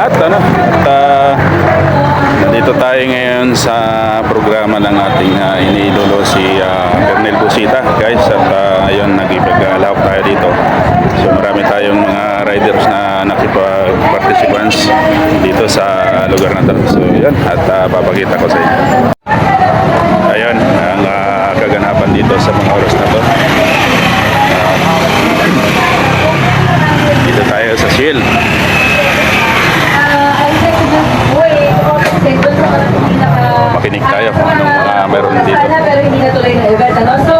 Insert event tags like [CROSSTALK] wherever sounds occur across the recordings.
lahat. Ano? At uh, nandito tayo ngayon sa programa ng ating uh, iniidolo si uh, Busita guys. At uh, ayun, nag-ipagalawak tayo dito. So marami tayong mga riders na nakipag-participants dito sa lugar na to. So yun, at uh, papakita ko sa inyo. Ayun, ang uh, kaganapan dito sa mga oras na to. Dito tayo sa Shield. Makinig tayo kung anong mga meron dito. Pero hindi natuloy na event. Ano? So,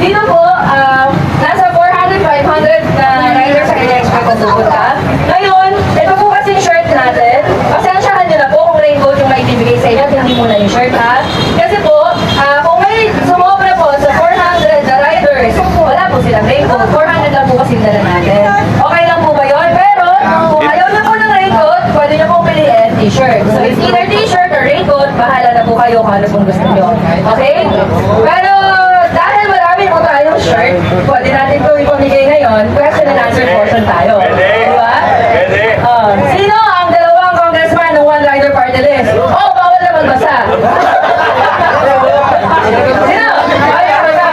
dito po, ah, nasa 400, 500 na riders sa kanya expect na pupunta. Ngayon, ito po kasi shirt natin. Pasensyahan nyo na po kung raincoat yung maibibigay sa inyo at hindi muna yung shirt ha. Kasi po, ah, kung may sumobra po sa 400 na riders, wala po silang raincoat. 400 lang po kasi dala natin. Okay lang po ba yun? Pero, kung ayaw na po ng raincoat, pwede nyo pong piliin t-shirt. So, it's either t-shirt or raincoat, bahala na po kayo kung ano pong gusto nyo. Okay? Pero, dahil marami po tayong shirt, pwede natin ito ipamigay ngayon, question and answer portion tayo. Di ba? Oh, sino ang dalawang congressman ng One Rider Party List? Oh, bawal na magbasa. Sino? Ay, basa.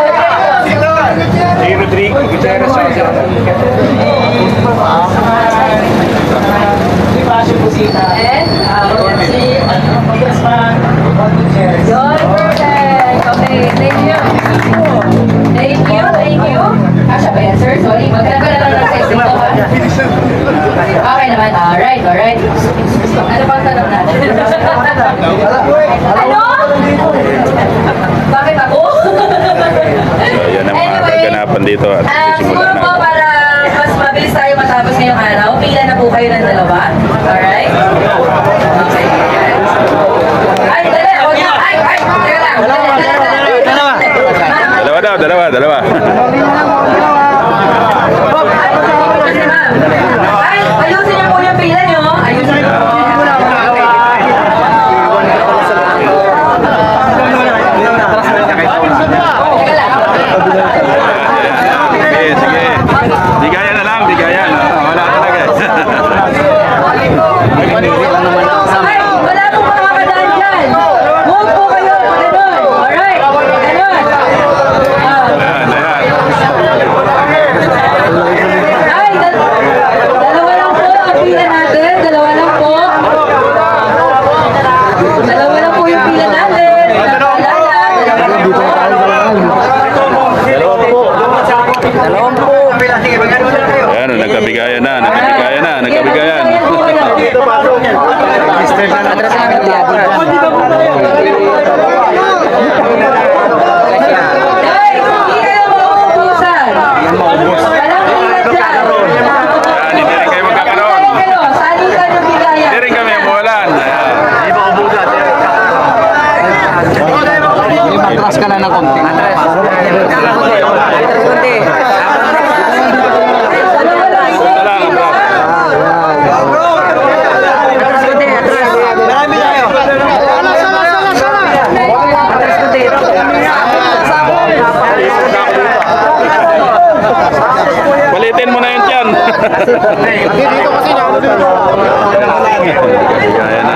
Si Rodrigo Gutierrez And, si Yun, perfect. Okay, thank you. Thank you, thank you. Kasha ba yan, sir? Sorry, magkano na lang ng size dito, ha? Okay naman, alright, alright. Ano pang tanong natin? ano? Bakit ako? So yan ang mga kaganapan dito at Ah, siguro po na. para mas mabilis tayo matapos ngayong araw, pila na po kayo ng dalawa. Alright? Okay. Ay, dali! Huwag na! Ay, ay! Teka lang! Dali, dali, dali. Ma'am, Dalawa daw, dalawa, dalawa. Ay, ma'am. Ay, ayusin niyo po yung pila niyo. Ayusin niyo po. Teka lang. Sige, sige. Bigayan na lang, bigayan. Ah, Wala talaga. Ay, wala pong makakadaan dyan. Huwag po kayo. Ganon. Alright. Ganon. Ah. Ayan, ayan. Ay, dal- dalawa lang po ang pila natin. Dalawa lang po. Dalawa lang po yung pila natin. Dalawa lang. Dalawa po. Ayan, nagkabigayan na, nagkabigayan na, nagkabigayan. Guys, hindi kayo mauubusan. Walang pila dyan. Ayan, hindi rin kayo magkakaroon. Kayo, salitan yung bigayan. Hindi rin kami umulan. Ayan. Atras ka na ng konti. Atras. Atras konti. Dalawa lang. Ito lang, bro. Atras konti. Atras. Marami tayo. Atras konti. Balitin mo na yun dyan. Nagkabigayan na.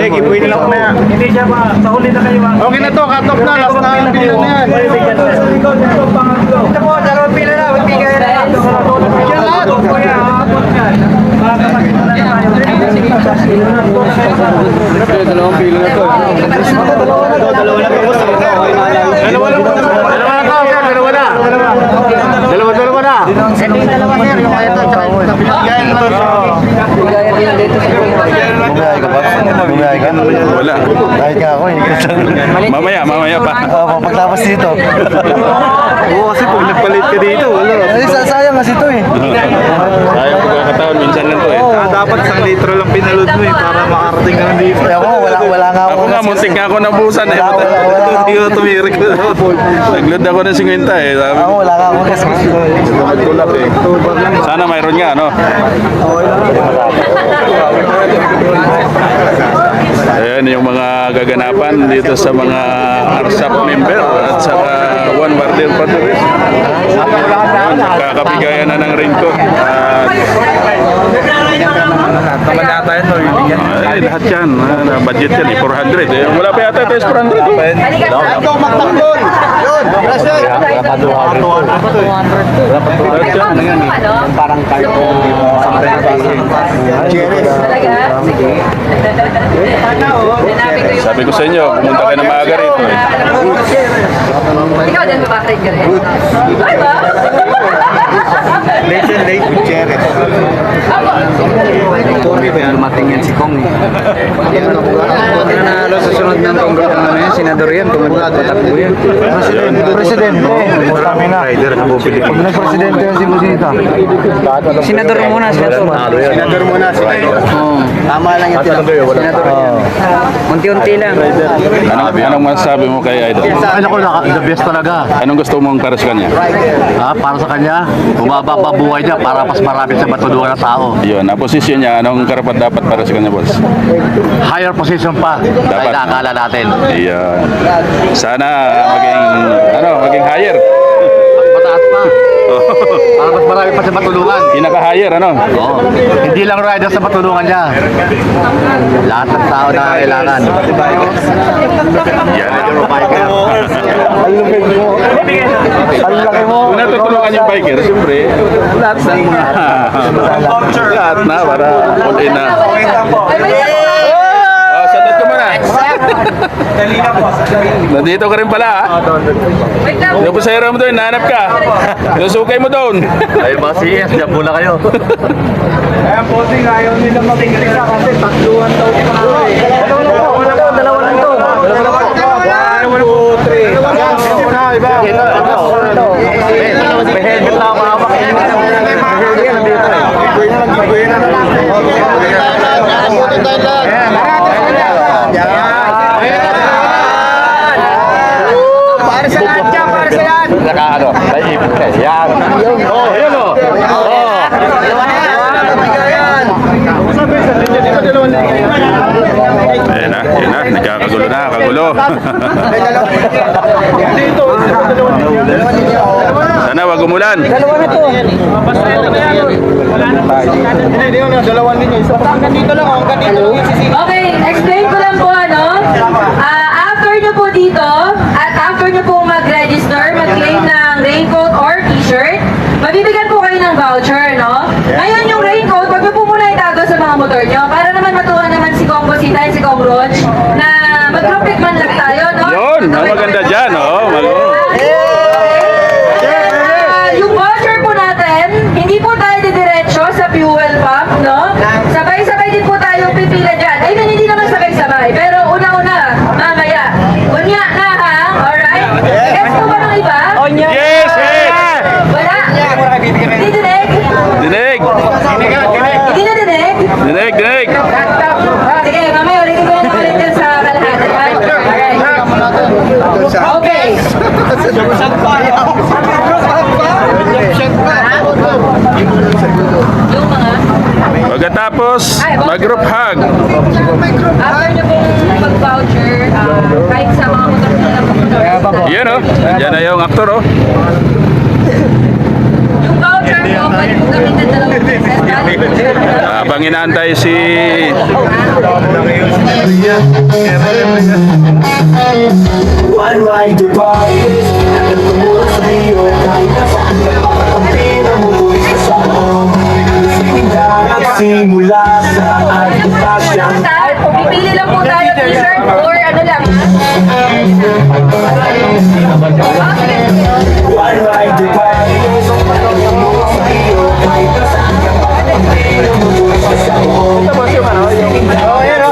Eh, giveaway na lang na yan. Hindi siya ba? Sa huli na kayo Okay na to, cut off na. Last na ang video na yan. Ito po, dalawang pila na. Magbigay na lang. Yan lahat. Dalawang pilo na to. Dalawa na to. Dalawa na to. Dalawa na to. Dalawa na. Dalawa, dalawa na. Ito yung dalawa sir. Yung ito. Tsaka yung binigyan na to. Bigayan din dito sa Bumiyay ka ba? Bumiyay ka? Wala. Kahit nga ako, eh. Mamaya, mamaya pa. Oo, pagtapos dito. Oo, kasi pag nagpalit ka dito, wala. Ay, sa- sayang kasi ito eh. Sayang pagkakataon, minsan lang to eh. Ah, dapat isang litro lang pinalod mo eh, para makarating ka nandito. Kaya ako, wala, wala nga ako. Ako nga, muntik nga ako nabusan eh. Wala, wala, wala Hindi ko tumirik na. Nagload ako ng 50 eh. Sabi Ako, ko, wala nga ako kasi. tulad eh. Sana mayroon nga, no? Ayan yung mga gaganapan dito sa mga ARSAP member at saka One Barder Patrol. Ayan, Nagkakabigayan na ng raincoat. At Naman yata yun, no? Ibigyan. ay, lahat yan. Ah, budget yan eh, 400. Eh, wala pa yata tayo sa 400. oh. Halika na. Ikaw, magtanggol! Yun! Pressure! Ano? Parang kayo ko. Talaga? Sige. Hanapin ko yung... Sabi ko sa inyo, pumunta kayo na maaga rito eh. Ikaw din babakrate ka rin? Ay ba? Late and late with Cherry. Dumating yan si Kong. Nanalo sa sunod ng kongres ano yan, senador yan, tumatakbo yan. Presidente. Presidente. Tama na. Pag nag-presidente yan si Busita. Senador muna, senador. Senador muna. Oo. Tama lang yung tinatawag. Senador. Unti-unti lang. Anong, anong masasabi mo kay Idol? Ano ko na, the best talaga. Anong gusto mong para sa kanya? Ha, para sa kanya, bumaba pa buhay niya para mas marami sa matulungan ng tao. Yun, ang posisyon niya, anong karapat dapat para sa kanya, boss? Higher position pa, Dapat. Dapat. nakakala natin. Iyan. Sana maging, ano, maging higher. Para mas marami pa sa matulungan. Pinaka-higher, ano? Oo. Hindi lang rider sa matulungan niya. Lahat ng tao na kailangan. Yan. Ang laki mo. Kung natutulungan yung biker, siyempre, lahat mga, [LAUGHS] lahat na, para all in na. Ay, balita ko nga. Oh, sandot ka muna. Nandito ka rin pala, ha? Yung po sa mo doon, nahanap ka. Yung sukay mo doon. Ay, mga CS, dyan muna kayo. Kaya po, ayaw nila matingin ka kasi tatluhan daw pa. Dalawa lang to, dalawa lang to. One, two, three. Iba, iba. May helmet na ako hawak. Para sa lahat dyan, para sa lahat. Naka ano, naipit ka. Yan. Oh, yun oh. Oh. Ayan na, ayan na, nagkakagulo na, kagulo. Sana wag umulan. Hindi, yun, dalawan ninyo. Isa pa hanggang dito lang, hanggang dito lang. Okay, explain ko lang po ano. Ah, after nyo po dito, at after nyo po mag-register, mag-claim ng raincoat or t-shirt, mabibigyan po kayo ng voucher, no? Ngayon yung raincoat, wag nyo po muna itago sa mga motor nyo para naman matuwa naman si Kong Bosita at si Kong Roach na mag-group man lang tayo, no? Yun, ang maganda dyan, oh Ah, yung voucher po natin, hindi po tayo didiretso sa fuel pump, no? Sabay-sabay din po tayo pipila dyan. I mean, hindi naman sabay-sabay, pero una-una, mamaya. Unya na ha, alright? Gets po ba ng iba? Yes, yes! Wala? Hindi dinig? Dinig! Hindi na dinig? Dinig, dinig! Sige, mamaya ulitin ko yan ulit dyan sa kalahati. Alright. Okay. Yung mga Pagkatapos, mag-group hug. After nyo pong mag-voucher, ah, kahit sa mga motor na po. Yan, oh. Yan na yung actor, oh. Yung voucher nyo, pwede po gamitin dalawang beses. Habang inaantay si... One ride to Paris At tumulong sa nagsimula sa agitasyang Pipili lang po tayo t-shirt or ano lang One ride away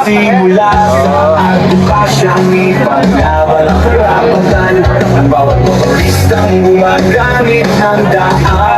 Simula sa agitasyang ipaglaban ang karapatan Ang bawat motoristang gumagamit ng daan.